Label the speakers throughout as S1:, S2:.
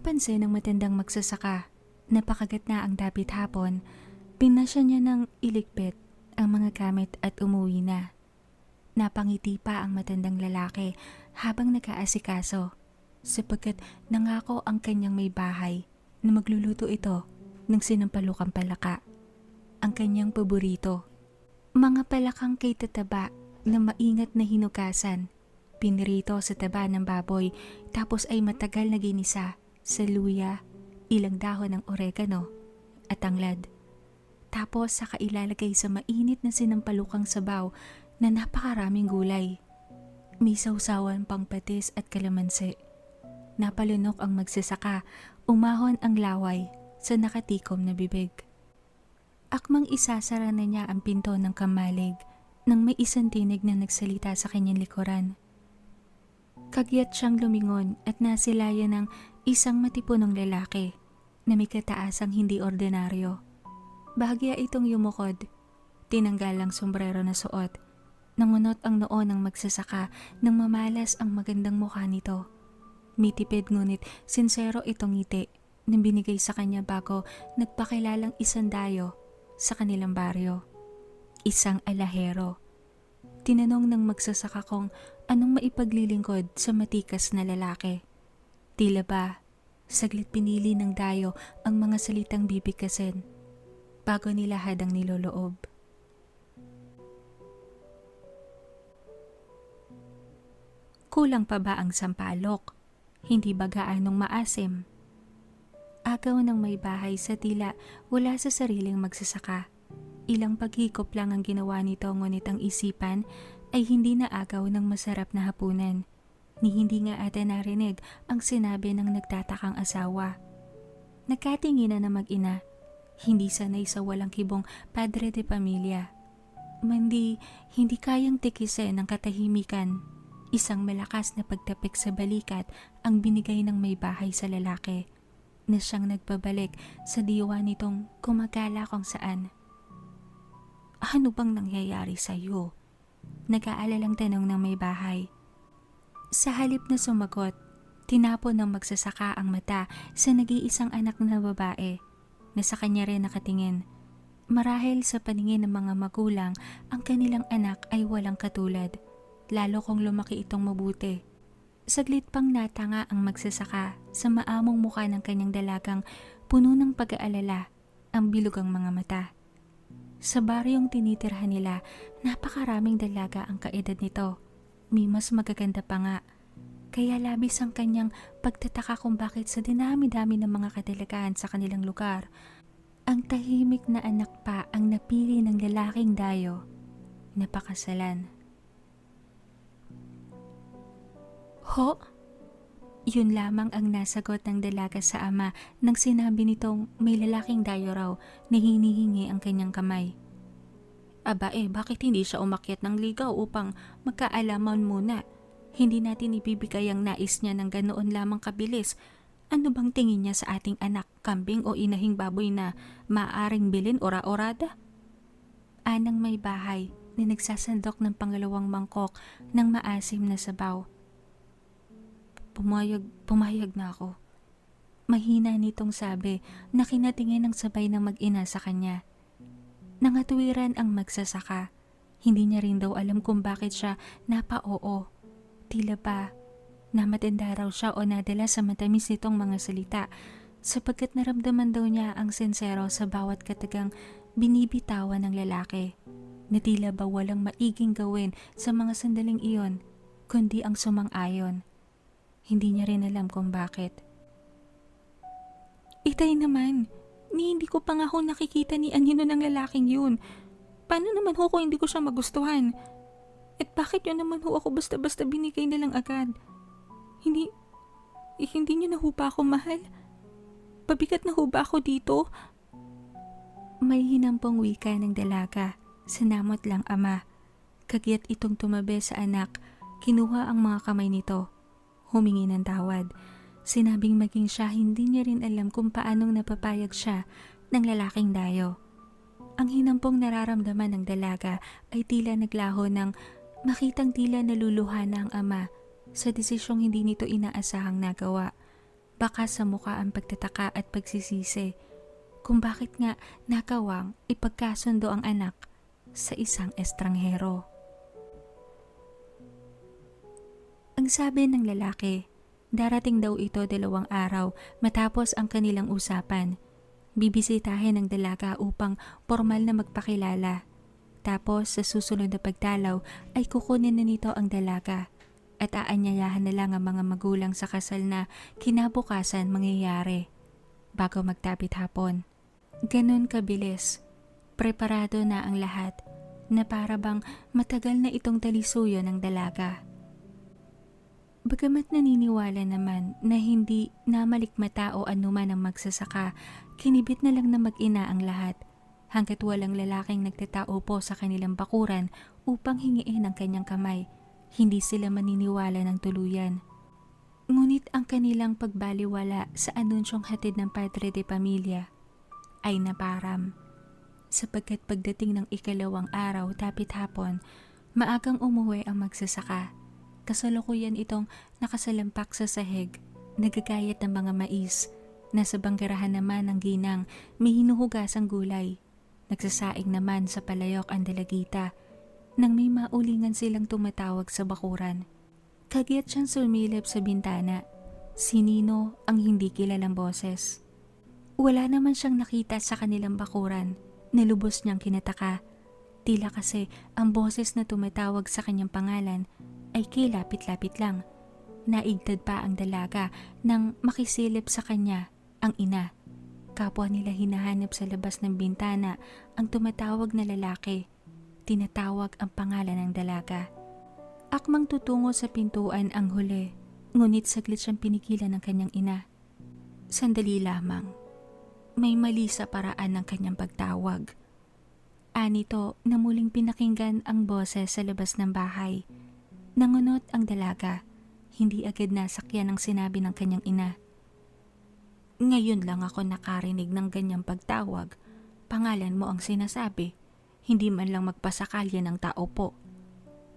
S1: Napansin ng matandang magsasaka. Napakagat na ang dapit hapon. Pinasya niya ng iligpit ang mga gamit at umuwi na. Napangiti pa ang matandang lalaki habang nakaasikaso sapagkat nangako ang kanyang may bahay na magluluto ito ng sinampalukang palaka. Ang kanyang paborito. Mga palakang kay tataba na maingat na hinugasan. Pinirito sa taba ng baboy tapos ay matagal na ginisa sa luya, ilang dahon ng oregano at tanglad. Tapos saka ilalagay sa mainit na sinampalukang sabaw na napakaraming gulay. May sausawan pang patis at kalamansi. Napalunok ang magsasaka, umahon ang laway sa nakatikom na bibig. Akmang isasara na niya ang pinto ng kamalig nang may isang tinig na nagsalita sa kanyang likuran. Kagyat siyang lumingon at nasilayan ng isang matipunong lalaki na may kataasang hindi ordinaryo. Bahagya itong yumukod. Tinanggal ang sombrero na suot. Nangunot ang noo ng magsasaka nang mamalas ang magandang mukha nito. Mitipid ngunit sinsero itong ngiti na binigay sa kanya bago nagpakilalang isang dayo sa kanilang baryo. Isang alahero. Tinanong ng magsasaka kung anong maipaglilingkod sa matikas na lalaki. Tila ba, saglit pinili ng dayo ang mga salitang bibigkasin bago nilahad ang niloloob. Kulang pa ba ang sampalok? Hindi ba gaanong maasim? Agaw ng may bahay sa tila wala sa sariling magsasaka. Ilang paghikop lang ang ginawa nito ngunit ang isipan ay hindi na agaw ng masarap na hapunan. Ni hindi nga ata narinig ang sinabi ng nagtatakang asawa. Nagkatinginan na mag-ina, hindi sanay sa walang kibong padre de pamilya. Mandi, hindi kayang tikisin ng katahimikan. Isang malakas na pagtapik sa balikat ang binigay ng may bahay sa lalaki na siyang nagpabalik sa diwa nitong kumagala kung saan. Ano bang nangyayari sa iyo? Nag-aalalang tanong ng may bahay. Sa halip na sumagot, tinapon ng magsasaka ang mata sa nag-iisang anak na babae na sa kanya rin nakatingin. Marahil sa paningin ng mga magulang, ang kanilang anak ay walang katulad, lalo kung lumaki itong mabuti. Saglit pang natanga ang magsasaka sa maamong mukha ng kanyang dalagang puno ng pag-aalala ang bilugang mga mata. Sa baryong tinitirhan nila, napakaraming dalaga ang kaedad nito. May mas magaganda pa nga. Kaya labis ang kanyang pagtataka kung bakit sa dinami-dami ng mga kadalagaan sa kanilang lugar, ang tahimik na anak pa ang napili ng lalaking dayo na pakasalan. Ho? Yun lamang ang nasagot ng dalaga sa ama nang sinabi nitong may lalaking dayo raw na hinihingi ang kanyang kamay. Aba eh, bakit hindi siya umakyat ng ligaw upang magkaalaman muna? Hindi natin ibibigay ang nais niya ng ganoon lamang kabilis. Ano bang tingin niya sa ating anak, kambing o inahing baboy na maaring bilin ora-orada? Anang may bahay na nagsasandok ng pangalawang mangkok ng maasim na sabaw. Pumayag, pumayag na ako. Mahina nitong sabi na kinatingin ng sabay ng mag-ina sa kanya. Nangatwiran ang magsasaka. Hindi niya rin daw alam kung bakit siya napa-oo. Tila ba na raw siya o nadala sa matamis nitong mga salita sapagkat naramdaman daw niya ang sensero sa bawat katagang binibitawan ng lalaki na tila ba walang maiging gawin sa mga sandaling iyon kundi ang sumang-ayon. Hindi niya rin alam kung bakit. Itay naman, ni hindi ko pa nga ho nakikita ni Anino ng lalaking yun. Paano naman ho kung hindi ko siya magustuhan? At bakit yun naman ho ako basta-basta binigay na lang agad? Hindi, eh, hindi niyo na ho ba ako mahal? Pabigat na ho ba ako dito? May hinampong wika ng dalaga. Sinamot lang ama. Kagyat itong tumabi sa anak, kinuha ang mga kamay nito. Humingi ng tawad. Sinabing maging siya hindi niya rin alam kung paanong napapayag siya ng lalaking dayo. Ang hinampong nararamdaman ng dalaga ay tila naglaho ng makitang tila naluluha na ang ama sa desisyong hindi nito inaasahang nagawa. baka sa muka ang pagtataka at pagsisisi kung bakit nga nakawang ipagkasundo ang anak sa isang estranghero. Ang sabi ng lalaki, darating daw ito dalawang araw matapos ang kanilang usapan. Bibisitahin ng dalaga upang formal na magpakilala. Tapos sa susunod na pagdalaw ay kukunin na nito ang dalaga at aanyayahan na lang ang mga magulang sa kasal na kinabukasan mangyayari bago magtapit hapon. Ganon kabilis. Preparado na ang lahat na para bang matagal na itong talisuyo ng dalaga. Bagamat naniniwala naman na hindi namalikmata o anuman ang magsasaka, kinibit na lang na mag-ina ang lahat hanggat walang lalaking nagtatao po sa kanilang bakuran upang hingiin ang kanyang kamay. Hindi sila maniniwala ng tuluyan. Ngunit ang kanilang pagbaliwala sa anunsyong hatid ng Padre de Pamilya ay naparam. Sapagkat pagdating ng ikalawang araw tapit hapon, maagang umuwi ang magsasaka. Kasalukuyan itong nakasalampak sa sahig, nagagayat ng mga mais, nasa banggarahan naman ng ginang, may hinuhugasang gulay. Nagsasaing naman sa palayok ang dalagita, nang may maulingan silang tumatawag sa bakuran. Kagyat siyang sumilip sa bintana. Sinino ang hindi kilalang boses. Wala naman siyang nakita sa kanilang bakuran. Nilubos niyang kinataka. Tila kasi ang boses na tumatawag sa kanyang pangalan ay kilapit-lapit lang. Naigtad pa ang dalaga nang makisilip sa kanya ang ina. Kapwa nila hinahanap sa labas ng bintana ang tumatawag na lalaki. Tinatawag ang pangalan ng dalaga. Akmang tutungo sa pintuan ang huli, ngunit saglit siyang pinigilan ng kanyang ina. Sandali lamang. May mali sa paraan ng kanyang pagtawag. Anito na muling pinakinggan ang boses sa labas ng bahay. Nangunot ang dalaga. Hindi agad nasakyan ang sinabi ng kanyang ina. Ngayon lang ako nakarinig ng ganyang pagtawag. Pangalan mo ang sinasabi. Hindi man lang magpasakalya ng tao po.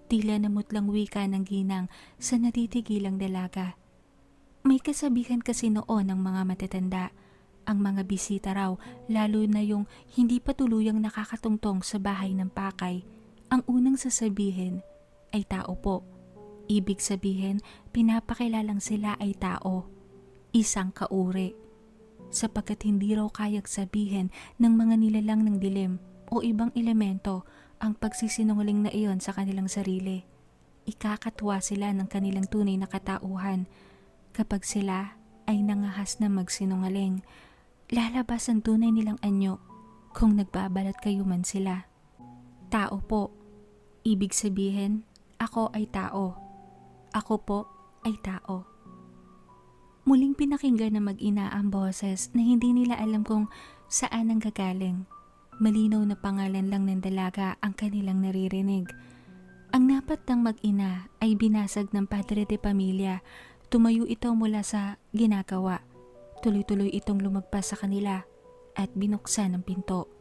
S1: Tila namutlang wika ng ginang sa natitigilang dalaga. May kasabihan kasi noon ng mga matatanda. Ang mga bisita raw, lalo na yung hindi pa tuluyang nakakatungtong sa bahay ng pakay, ang unang sasabihin ay tao po. Ibig sabihin, pinapakilalang sila ay tao. Isang kauri. Sapagkat hindi raw kayag sabihin ng mga nilalang ng dilim o ibang elemento ang pagsisinungaling na iyon sa kanilang sarili. Ikakatwa sila ng kanilang tunay na katauhan kapag sila ay nangahas na magsinungaling. Lalabas ang tunay nilang anyo kung nagbabalat kayo man sila. Tao po. Ibig sabihin, ako ay tao. Ako po ay tao. Muling pinakinggan na mag-ina ang boses na hindi nila alam kung saan ang gagaling. Malinaw na pangalan lang ng dalaga ang kanilang naririnig. Ang napat ng mag-ina ay binasag ng padre de pamilya. Tumayo ito mula sa ginagawa. Tuloy-tuloy itong lumagpas sa kanila at binuksan ang pinto.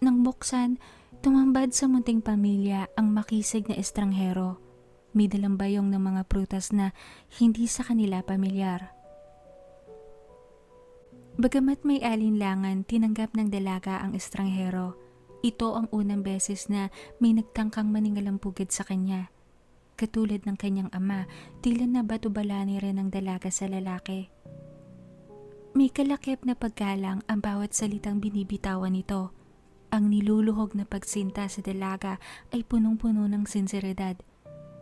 S1: Nang buksan, tumambad sa munting pamilya ang makisig na estranghero. May dalang bayong ng mga prutas na hindi sa kanila pamilyar. Bagamat may alinlangan, tinanggap ng dalaga ang estranghero. Ito ang unang beses na may nagtangkang maningalampugad sa kanya. Katulad ng kanyang ama, tila na batubalani rin ang dalaga sa lalaki. May kalakip na paggalang ang bawat salitang binibitawan nito. Ang niluluhog na pagsinta sa dalaga ay punong-puno ng sinseridad.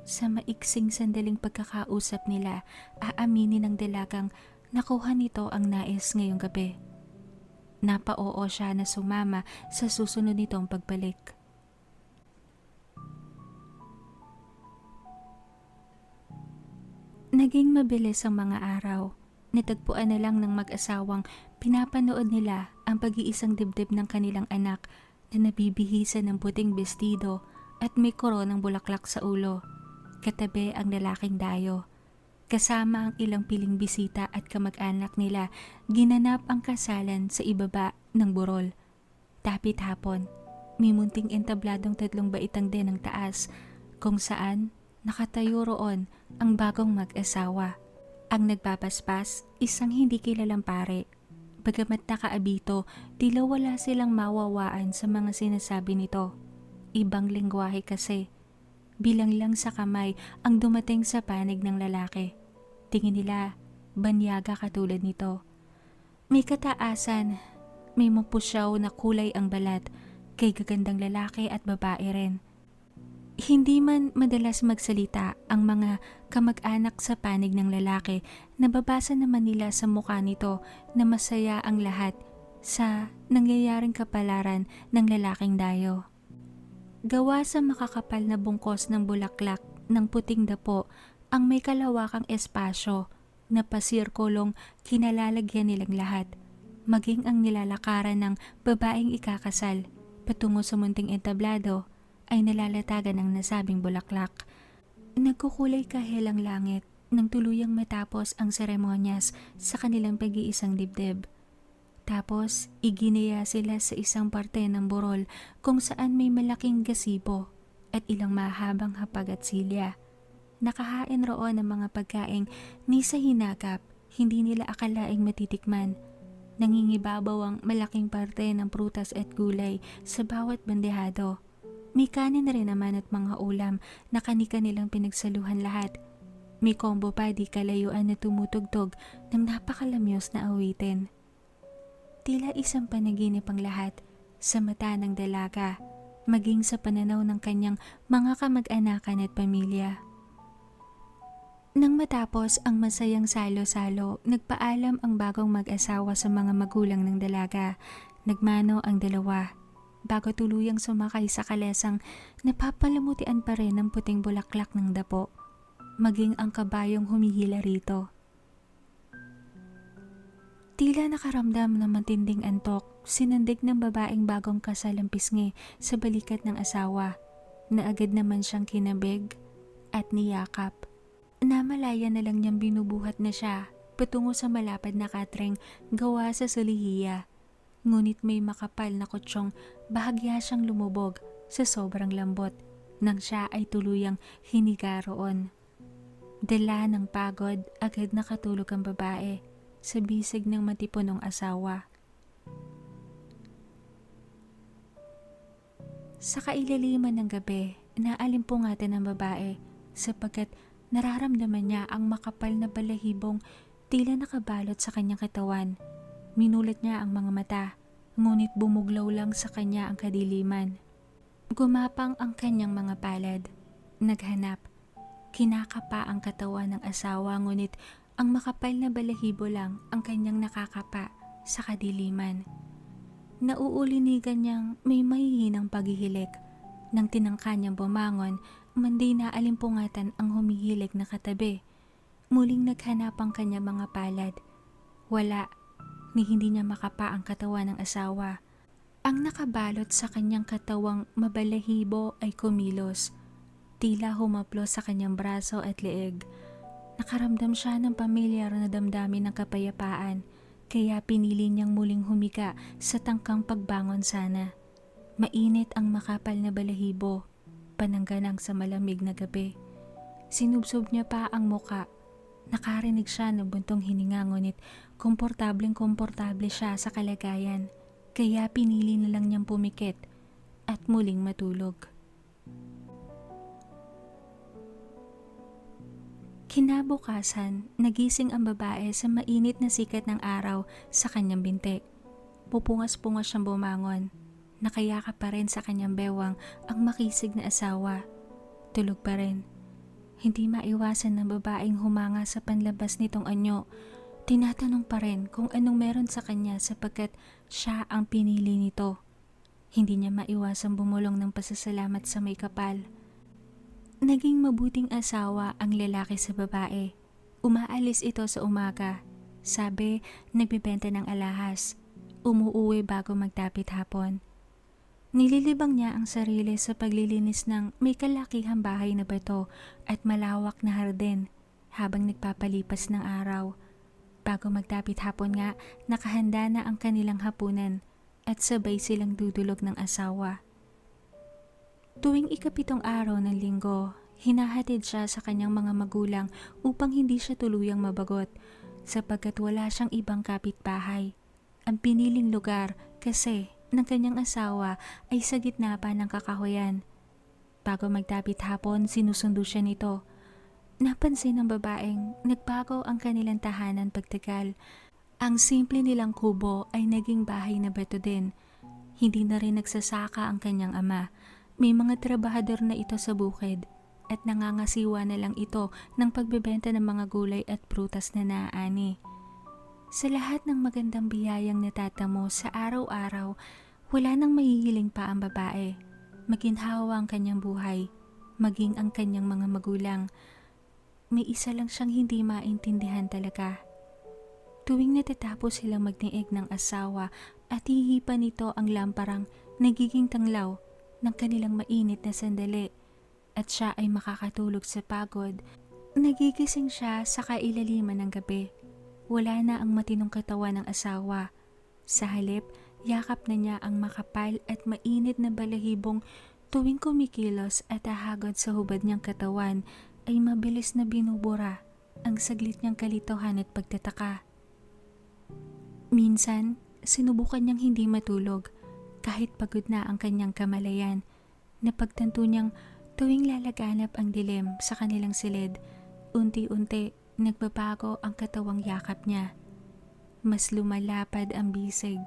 S1: Sa maiksing sandaling pagkakausap nila, aaminin ng dalagang nakuha nito ang nais ngayong gabi. Napaoo siya na sumama sa susunod nitong pagbalik. Naging mabilis ang mga araw. Natagpuan na lang ng mag-asawang pinapanood nila ang pag-iisang dibdib ng kanilang anak na nabibihisan ng puting bestido at may koronang bulaklak sa ulo. Katabi ang lalaking dayo. Kasama ang ilang piling bisita at kamag-anak nila, ginanap ang kasalan sa ibaba ng burol. Tapit hapon, may munting entabladong tatlong baitang din ng taas kung saan nakatayo roon ang bagong mag-asawa. Ang nagbabasbas, isang hindi kilalang pare. Bagamat nakaabito, tila wala silang mawawaan sa mga sinasabi nito. Ibang lingwahe kasi. Bilang lang sa kamay ang dumating sa panig ng lalaki. Tingin nila, banyaga katulad nito. May kataasan, may mapusyaw na kulay ang balat, kay gagandang lalaki at babae rin. Hindi man madalas magsalita ang mga kamag-anak sa panig ng lalaki, nababasa naman nila sa mukha nito na masaya ang lahat sa nangyayaring kapalaran ng lalaking dayo. Gawa sa makakapal na bungkos ng bulaklak ng puting dapo ang may kalawakang espasyo na pasirkulong kinalalagyan nilang lahat, maging ang nilalakaran ng babaeng ikakasal patungo sa munting entablado ay nalalatagan ng nasabing bulaklak. Nagkukulay kahel ang langit nang tuluyang matapos ang seremonyas sa kanilang pag-iisang dibdib. Tapos, iginaya sila sa isang parte ng burol kung saan may malaking gasibo at ilang mahabang hapag at silya. Nakahain roon ng mga pagkaing ni sa hinagap, hindi nila akalaing matitikman. Nangingibabaw ang malaking parte ng prutas at gulay sa bawat bandehado. May kanin na rin naman at mga ulam na kanika nilang pinagsaluhan lahat. May combo pa di kalayuan na tumutugtog ng napakalamyos na awitin. Tila isang panaginip ang lahat sa mata ng dalaga, maging sa pananaw ng kanyang mga kamag-anakan at pamilya. Nang matapos ang masayang salo-salo, nagpaalam ang bagong mag-asawa sa mga magulang ng dalaga. Nagmano ang dalawa. Bago tuluyang sumakay sa kalesang, napapalamutian pa rin ang puting bulaklak ng dapo. Maging ang kabayong humihila rito. Tila nakaramdam ng matinding antok, sinandig ng babaeng bagong kasal ang pisngi sa balikat ng asawa, na agad naman siyang kinabig at niyakap. Namalaya na lang niyang binubuhat na siya patungo sa malapad na katring gawa sa sulihiya. Ngunit may makapal na kutsyong bahagya siyang lumubog sa sobrang lambot nang siya ay tuluyang hiniga roon. Dala ng pagod, agad nakatulog ang babae sa bisig ng matipunong asawa. Sa kailaliman ng gabi, naalimpungatan ng babae sapagkat nararamdaman niya ang makapal na balahibong tila nakabalot sa kanyang katawan. Minulat niya ang mga mata, ngunit bumuglaw lang sa kanya ang kadiliman. Gumapang ang kanyang mga palad. Naghanap. Kinakapa ang katawan ng asawa ngunit ang makapal na balahibo lang ang kanyang nakakapa sa kadiliman. Nauulinigan niyang may mahihinang paghihilik. Nang tinangka niyang bumangon, mandi na alimpungatan ang humihilik na katabi. Muling naghanap ang kanya mga palad. Wala, ni hindi niya makapa ang katawan ng asawa. Ang nakabalot sa kanyang katawang mabalahibo ay kumilos. Tila humaplo sa kanyang braso at leeg. Nakaramdam siya ng pamilyar na damdamin ng kapayapaan, kaya pinili niyang muling humika sa tangkang pagbangon sana. Mainit ang makapal na balahibo, panangganang sa malamig na gabi. Sinubsob niya pa ang muka. Nakarinig siya ng buntong hininga ngunit komportableng komportable siya sa kalagayan, kaya pinili na lang niyang pumikit at muling matulog. Kinabukasan, nagising ang babae sa mainit na sikat ng araw sa kanyang binti. Pupungas-pungas siyang bumangon. Nakayakap pa rin sa kanyang bewang ang makisig na asawa. Tulog pa rin. Hindi maiwasan ng babaeng humanga sa panlabas nitong anyo. Tinatanong pa rin kung anong meron sa kanya sapagkat siya ang pinili nito. Hindi niya maiwasan bumulong ng pasasalamat sa may kapal. Naging mabuting asawa ang lalaki sa babae. Umaalis ito sa umaga. Sabi, nagbibenta ng alahas. Umuuwi bago magtapit hapon. Nililibang niya ang sarili sa paglilinis ng may kalakihang bahay na bato at malawak na hardin habang nagpapalipas ng araw. Bago magtapit hapon nga, nakahanda na ang kanilang hapunan at sabay silang dudulog ng asawa. Tuwing ikapitong araw ng linggo, hinahatid siya sa kanyang mga magulang upang hindi siya tuluyang mabagot sapagkat wala siyang ibang kapitbahay. Ang piniling lugar kasi ng kanyang asawa ay sa gitna pa ng kakahuyan. Bago magtapit hapon, sinusundo siya nito. Napansin ng babaeng nagbago ang kanilang tahanan pagtagal. Ang simple nilang kubo ay naging bahay na bato din. Hindi na rin nagsasaka ang kanyang ama. May mga trabahador na ito sa bukid at nangangasiwa na lang ito ng pagbebenta ng mga gulay at prutas na naaani. Sa lahat ng magandang biyayang natatamo sa araw-araw, wala nang mahihiling pa ang babae. Maginhawa ang kanyang buhay, maging ang kanyang mga magulang. May isa lang siyang hindi maintindihan talaga. Tuwing natatapos silang magniig ng asawa at hihipan nito ang lamparang nagiging tanglaw ng kanilang mainit na sandali at siya ay makakatulog sa pagod, nagigising siya sa kailaliman ng gabi. Wala na ang matinong katawan ng asawa. Sa halip, yakap na niya ang makapal at mainit na balahibong tuwing kumikilos at ahagod sa hubad niyang katawan ay mabilis na binubura ang saglit niyang kalituhan at pagtataka. Minsan, sinubukan niyang hindi matulog kahit pagod na ang kanyang kamalayan. Napagtanto niyang tuwing lalaganap ang dilim sa kanilang silid, unti-unti nagbabago ang katawang yakap niya. Mas lumalapad ang bisig.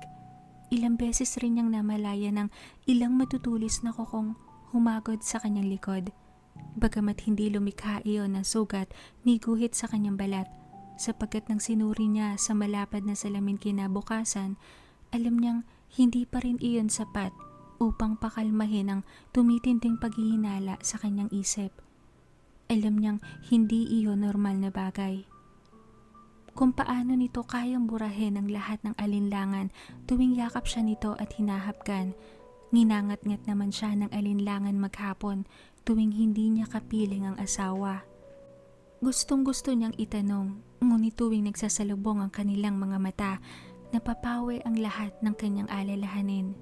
S1: Ilang beses rin niyang namalaya ng ilang matutulis na kokong humagod sa kanyang likod. Bagamat hindi lumikha iyon ng sugat ni guhit sa kanyang balat, sapagkat nang sinuri niya sa malapad na salamin kinabukasan, alam niyang hindi pa rin iyon sapat upang pakalmahin ang tumitinding paghihinala sa kanyang isip. Alam niyang hindi iyon normal na bagay. Kung paano nito kayang burahin ang lahat ng alinlangan tuwing yakap siya nito at hinahapkan, nginangat-ngat naman siya ng alinlangan maghapon tuwing hindi niya kapiling ang asawa. Gustong gusto niyang itanong, ngunit tuwing nagsasalubong ang kanilang mga mata, napapawi ang lahat ng kanyang alalahanin.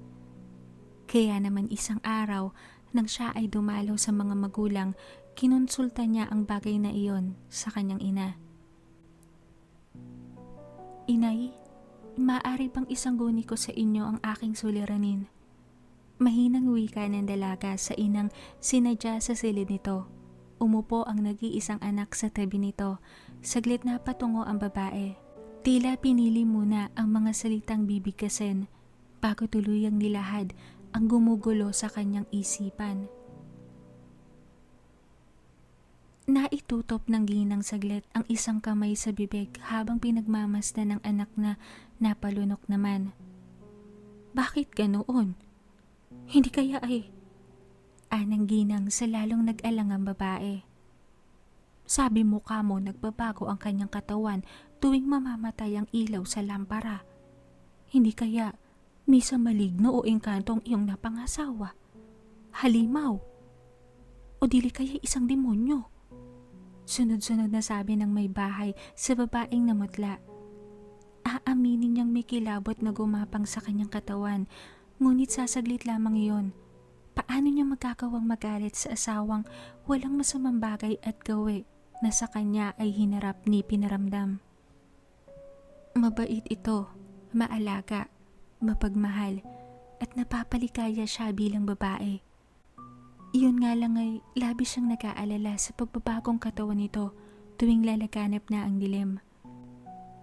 S1: Kaya naman isang araw, nang siya ay dumalo sa mga magulang, kinonsulta niya ang bagay na iyon sa kanyang ina. Inay, maaari bang isang guni ko sa inyo ang aking suliranin? Mahinang wika ng dalaga sa inang sinadya sa silid nito. Umupo ang nag-iisang anak sa tabi nito. Saglit na patungo ang babae. Tila pinili muna ang mga salitang bibigkasin bago tuluyang nilahad ang gumugulo sa kanyang isipan. Naitutop ng ginang saglit ang isang kamay sa bibig habang pinagmamasdan ng anak na napalunok naman. Bakit ganoon? Hindi kaya ay... Anang ginang sa lalong nag-alang ang babae. Sabi mo ka mo nagbabago ang kanyang katawan tuwing mamamatay ang ilaw sa lampara. Hindi kaya misa maligno o engkantong iyong napangasawa. Halimaw. O dili kaya isang demonyo. Sunod-sunod na sabi ng may bahay sa babaeng namutla. Aaminin niyang may kilabot na gumapang sa kanyang katawan, ngunit sasaglit lamang iyon. Paano niya magkakawang magalit sa asawang walang masamang bagay at gawi na sa kanya ay hinarap ni pinaramdam? Mabait ito, maalaga, mapagmahal, at napapalikaya siya bilang babae. Iyon nga lang ay labis siyang nag-aalala sa pagbabagong katawan nito tuwing lalaganap na ang dilim.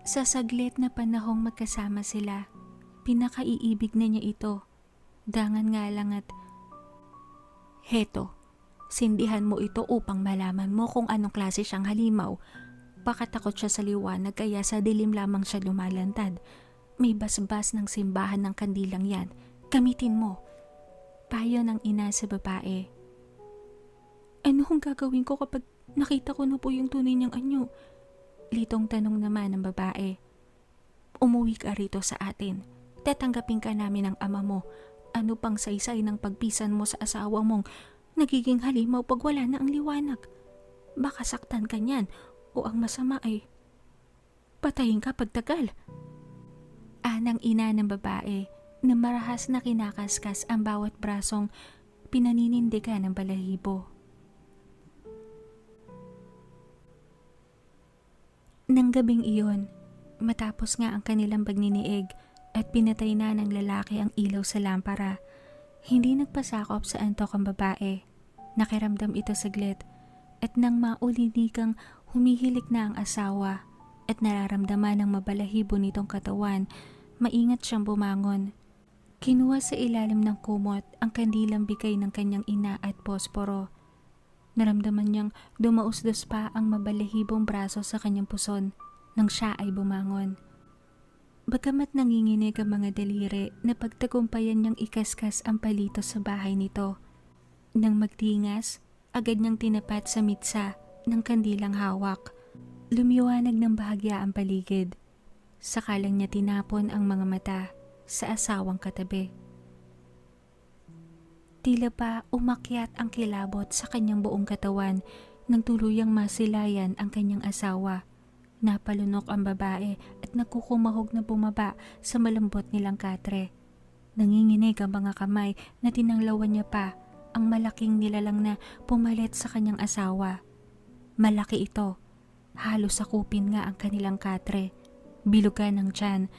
S1: Sa saglit na panahong magkasama sila, pinakaiibig na niya ito. Dangan nga lang at, Heto, sindihan mo ito upang malaman mo kung anong klase siyang halimaw. Baka takot siya sa liwanag kaya sa dilim lamang siya lumalantad. May basbas ng simbahan ng kandilang yan. Gamitin mo. Payo ng ina sa babae. Ano kung gagawin ko kapag nakita ko na po yung tunay niyang anyo? Litong tanong naman ng babae. Umuwi ka rito sa atin. Tatanggapin ka namin ng ama mo. Ano pang saysay ng pagpisan mo sa asawa mong nagiging halimaw pag wala na ang liwanag? Baka saktan ka niyan o ang masama ay patayin ka pagtagal. Anang ina ng babae na marahas na kinakaskas ang bawat brasong pinaninindigan ng balahibo. Nang gabing iyon, matapos nga ang kanilang pagniniig at pinatay na ng lalaki ang ilaw sa lampara, hindi nagpasakop sa antok ang babae. Nakiramdam ito saglit at nang maulinikang humihilik na ang asawa at nararamdaman ng mabalahibo nitong katawan, maingat siyang bumangon Kinuha sa ilalim ng kumot ang kandilang bigay ng kanyang ina at posporo. Naramdaman niyang dumausdos pa ang mabalahibong braso sa kanyang puson nang siya ay bumangon. Bagamat nanginginig ang mga daliri na pagtagumpayan niyang ikaskas ang palito sa bahay nito. Nang magtingas, agad niyang tinapat sa mitsa ng kandilang hawak. Lumiwanag ng bahagya ang paligid. Sakalang niya tinapon ang mga mata sa asawang katabi. Tila pa umakyat ang kilabot sa kanyang buong katawan nang tuluyang masilayan ang kanyang asawa. Napalunok ang babae at nagkukumahog na bumaba sa malambot nilang katre. Nanginginig ang mga kamay na tinanglawan niya pa ang malaking nilalang na pumalit sa kanyang asawa. Malaki ito. Halos sakupin nga ang kanilang katre. Bilugan ng tiyan.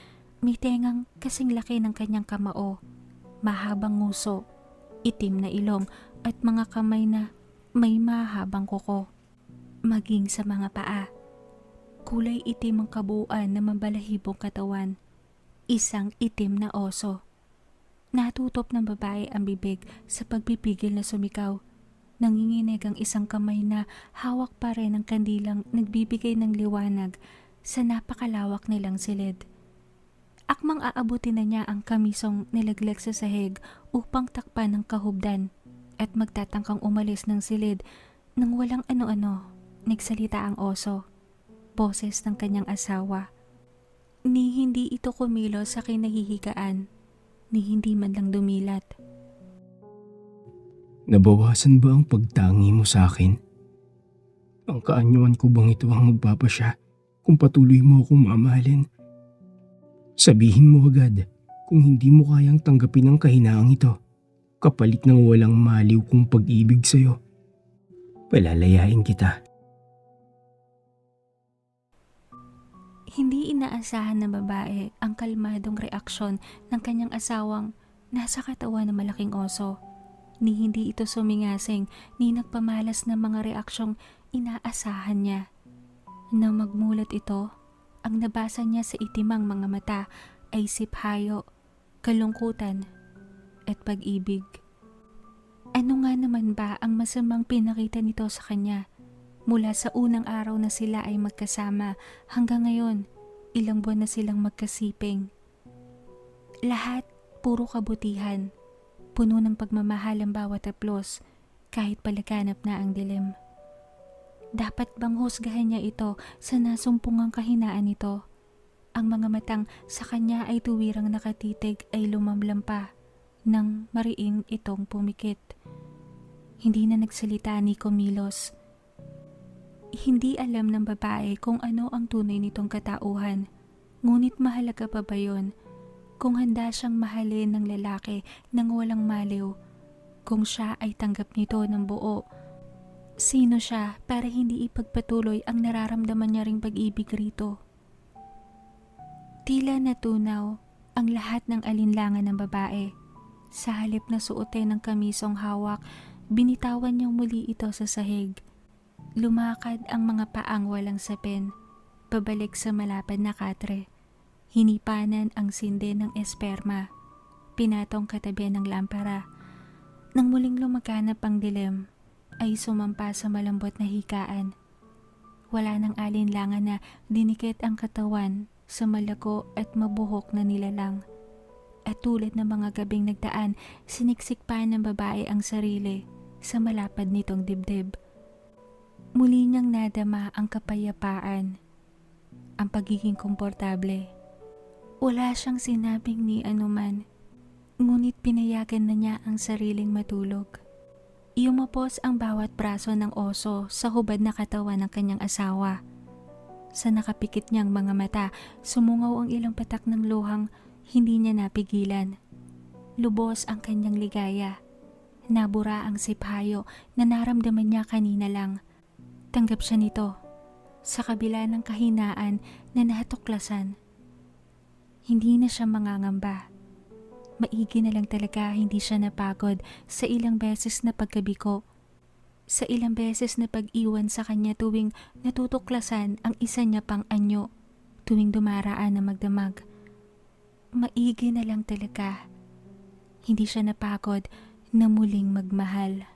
S1: May tengang kasing laki ng kanyang kamao. Mahabang nguso. Itim na ilong at mga kamay na may mahabang kuko. Maging sa mga paa. Kulay itim ang kabuuan na mabalahibong katawan. Isang itim na oso. Natutop ng babae ang bibig sa pagpipigil na sumikaw. Nanginginig ang isang kamay na hawak pa rin ang kandilang nagbibigay ng liwanag sa napakalawak nilang silid. Akmang aabutin na niya ang kamisong nilaglag sa sahig upang takpan ng kahubdan at magtatangkang umalis ng silid nang walang ano-ano. Nagsalita ang oso. Boses ng kanyang asawa. Ni hindi ito kumilo sa kinahihigaan ni hindi man lang dumilat.
S2: Nabawasan ba ang pagtangi mo sa akin? Ang kaanyuan ko bang ito ang magpapasya kung patuloy mo akong mamahalin? Sabihin mo agad kung hindi mo kayang tanggapin ang kahinaang ito kapalit ng walang maliw kong pag-ibig sa'yo. Palalayain kita.
S1: Hindi inaasahan ng babae ang kalmadong reaksyon ng kanyang asawang nasa katawan ng malaking oso. Ni hindi ito sumingasing ni nagpamalas ng mga reaksyong inaasahan niya. Nang magmulat ito, ang nabasa niya sa itimang mga mata ay siphayo, kalungkutan, at pag-ibig. Ano nga naman ba ang masamang pinakita nito sa kanya? Mula sa unang araw na sila ay magkasama hanggang ngayon, ilang buwan na silang magkasiping. Lahat puro kabutihan, puno ng pagmamahal ang bawat aplos kahit palaganap na ang dilim. Dapat bang husgahan niya ito sa nasumpungang kahinaan nito? Ang mga matang sa kanya ay tuwirang nakatitig ay lumamlam pa nang mariing itong pumikit. Hindi na nagsalita ni Comilos. Hindi alam ng babae kung ano ang tunay nitong katauhan. Ngunit mahalaga pa ba yun? Kung handa siyang mahalin ng lalaki nang walang maliw, kung siya ay tanggap nito ng buo, sino siya para hindi ipagpatuloy ang nararamdaman niya ring pag-ibig rito? Tila natunaw ang lahat ng alinlangan ng babae. Sa halip na suotin ng kamisong hawak, binitawan niyang muli ito sa sahig. Lumakad ang mga paang walang sapin, pabalik sa malapad na katre. Hinipanan ang sinde ng esperma, pinatong katabi ng lampara. Nang muling lumaganap ang dilim, ay sumampa sa malambot na hikaan. Wala nang alinlangan na dinikit ang katawan sa malago at mabuhok na nilalang. At tulad ng mga gabing nagdaan, siniksik pa ng babae ang sarili sa malapad nitong dibdib. Muli niyang nadama ang kapayapaan, ang pagiging komportable. Wala siyang sinabing ni anuman, ngunit pinayagan na niya ang sariling matulog. Iumapos ang bawat braso ng oso sa hubad na katawan ng kanyang asawa. Sa nakapikit niyang mga mata, sumungaw ang ilang patak ng luhang hindi niya napigilan. Lubos ang kanyang ligaya. Nabura ang siphayo na naramdaman niya kanina lang. Tanggap siya nito. sa kabila ng kahinaan na natuklasan. Hindi na siya mangangamba. Maigi na lang talaga hindi siya napagod sa ilang beses na pagkabiko. Sa ilang beses na pag-iwan sa kanya tuwing natutuklasan ang isa niya pang anyo tuwing dumaraan na magdamag. Maigi na lang talaga. Hindi siya napagod na muling magmahal.